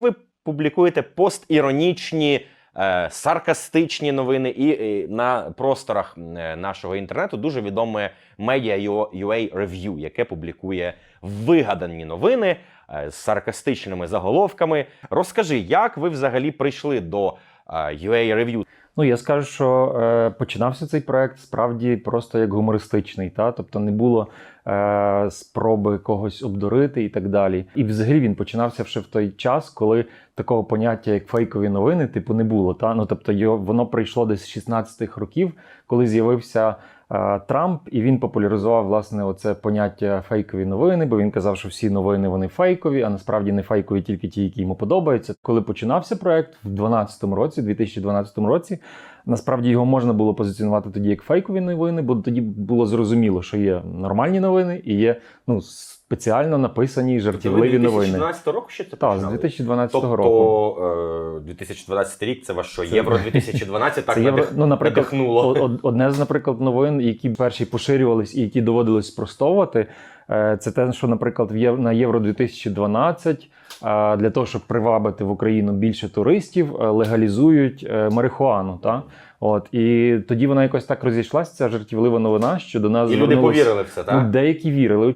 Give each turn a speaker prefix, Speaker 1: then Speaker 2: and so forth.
Speaker 1: Ви публікуєте постіронічні, е, саркастичні новини, і, і на просторах е, нашого інтернету дуже відоме Media.ua Review, яке публікує вигадані новини е, з саркастичними заголовками. Розкажи, як ви взагалі прийшли до UA Review?
Speaker 2: Ну, я скажу, що е, починався цей проект справді просто як гумористичний, та? тобто не було е, спроби когось обдурити і так далі. І взагалі він починався ще в той час, коли такого поняття, як фейкові новини, типу, не було. Та? Ну, тобто його, воно прийшло десь з 16-х років, коли з'явився е, Трамп, і він популяризував власне оце поняття фейкові новини, бо він казав, що всі новини вони фейкові, а насправді не фейкові тільки ті, які йому подобаються. Коли починався проект в 2012 році, 2012 році, насправді його можна було позиціонувати тоді як фейкові новини, бо тоді було зрозуміло, що є нормальні новини і є ну спеціально написані жартівливі новини.
Speaker 1: 2012 року ще це
Speaker 2: Так, з
Speaker 1: починали?
Speaker 2: 2012
Speaker 1: Тобто
Speaker 2: року.
Speaker 1: е, 2012 рік це ваш що?
Speaker 2: Це-
Speaker 1: Євро 2012 так
Speaker 2: Це євро,
Speaker 1: надих-
Speaker 2: ну, наприклад,
Speaker 1: надихнуло.
Speaker 2: о- од- одне з, наприклад, новин, які перші поширювались і які доводилось спростовувати, е, це те, що, наприклад, в Єв- на Євро 2012 е, для того, щоб привабити в Україну більше туристів, е, легалізують е, марихуану. Та? От, і тоді вона якось так розійшлася, ця жартівлива новина, що до нас
Speaker 1: І люди
Speaker 2: звернулись-
Speaker 1: повірили в це, так?
Speaker 2: Ну, деякі вірили.